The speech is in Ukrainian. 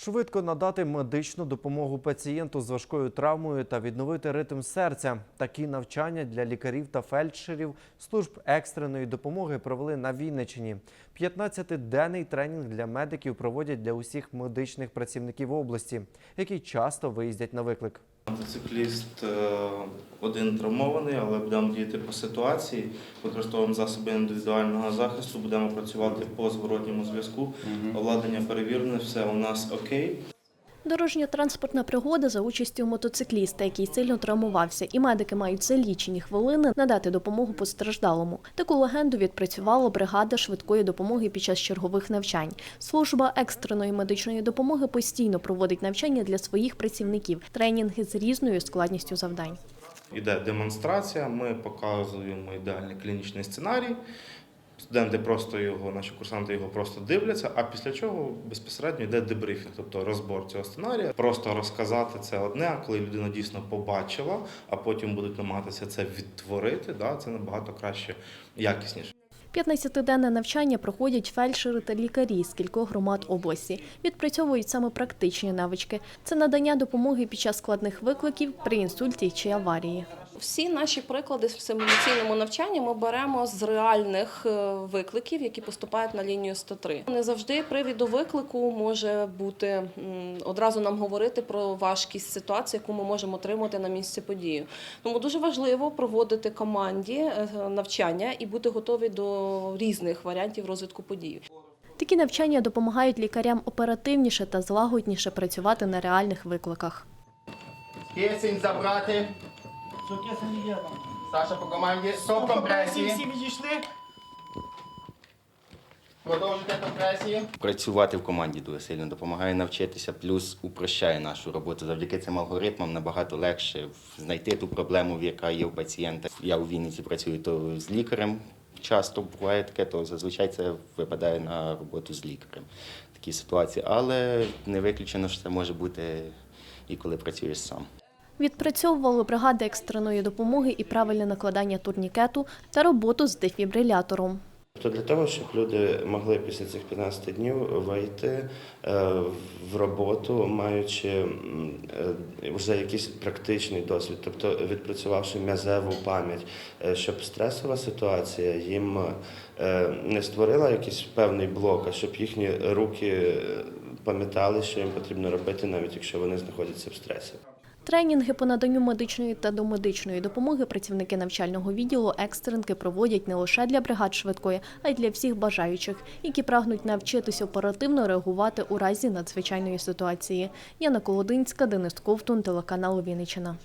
Швидко надати медичну допомогу пацієнту з важкою травмою та відновити ритм серця. Такі навчання для лікарів та фельдшерів служб екстреної допомоги провели на Вінничині. 15-денний тренінг для медиків проводять для усіх медичних працівників області, які часто виїздять на виклик. Мотоцикліст е, один травмований, але будемо діяти по ситуації. Використовуємо засоби індивідуального захисту, будемо працювати по зворотньому зв'язку. Обладнання перевірене, все у нас окей. Дорожньо-транспортна пригода за участю мотоцикліста, який сильно травмувався, і медики мають за лічені хвилини надати допомогу постраждалому. Таку легенду відпрацювала бригада швидкої допомоги під час чергових навчань. Служба екстреної медичної допомоги постійно проводить навчання для своїх працівників, тренінги з різною складністю завдань. Іде демонстрація, ми показуємо ідеальний клінічний сценарій. Студенти просто його, наші курсанти його просто дивляться, а після чого безпосередньо йде дебрифінг, тобто розбор цього сценарія. Просто розказати це одне, коли людина дійсно побачила, а потім будуть намагатися це відтворити, да, це набагато краще, якісніше. 15-денне навчання проходять фельдшери та лікарі з кількох громад області. Відпрацьовують саме практичні навички. Це надання допомоги під час складних викликів при інсульті чи аварії. Всі наші приклади в симуляційному навчанні ми беремо з реальних е, викликів, які поступають на лінію 103. Не завжди привід до виклику може бути одразу нам говорити про важкість ситуації, яку ми можемо отримати на місці події. Тому дуже важливо проводити команді е, навчання і бути готові до різних варіантів розвитку подій. Такі навчання допомагають лікарям оперативніше та злагодніше працювати на реальних викликах. Кисень забрати. Що кисень є там? Саша по команді. Стоп компресії. Всі відійшли. Продовжуйте компресії. Працювати в команді дуже сильно допомагає навчитися, плюс упрощає нашу роботу. Завдяки цим алгоритмам набагато легше знайти ту проблему, яка є у пацієнта. Я у Вінниці працюю то з лікарем. Часто буває таке, то зазвичай це випадає на роботу з лікарем. Такі ситуації, але не виключено, що це може бути і коли працюєш сам. Відпрацьовували бригади екстреної допомоги і правильне накладання турнікету та роботу з дефібрилятором. То для того, щоб люди могли після цих 15 днів вийти е, в роботу, маючи е, вже якийсь практичний досвід, тобто відпрацювавши м'язеву пам'ять, е, щоб стресова ситуація їм не створила якийсь певний блок, а щоб їхні руки пам'ятали, що їм потрібно робити, навіть якщо вони знаходяться в стресі. Тренінги по наданню медичної та домедичної допомоги працівники навчального відділу екстренки проводять не лише для бригад швидкої, а й для всіх бажаючих, які прагнуть навчитись оперативно реагувати у разі надзвичайної ситуації. Яна Колодинська, Денис Ковтун, телеканал Вінниччина.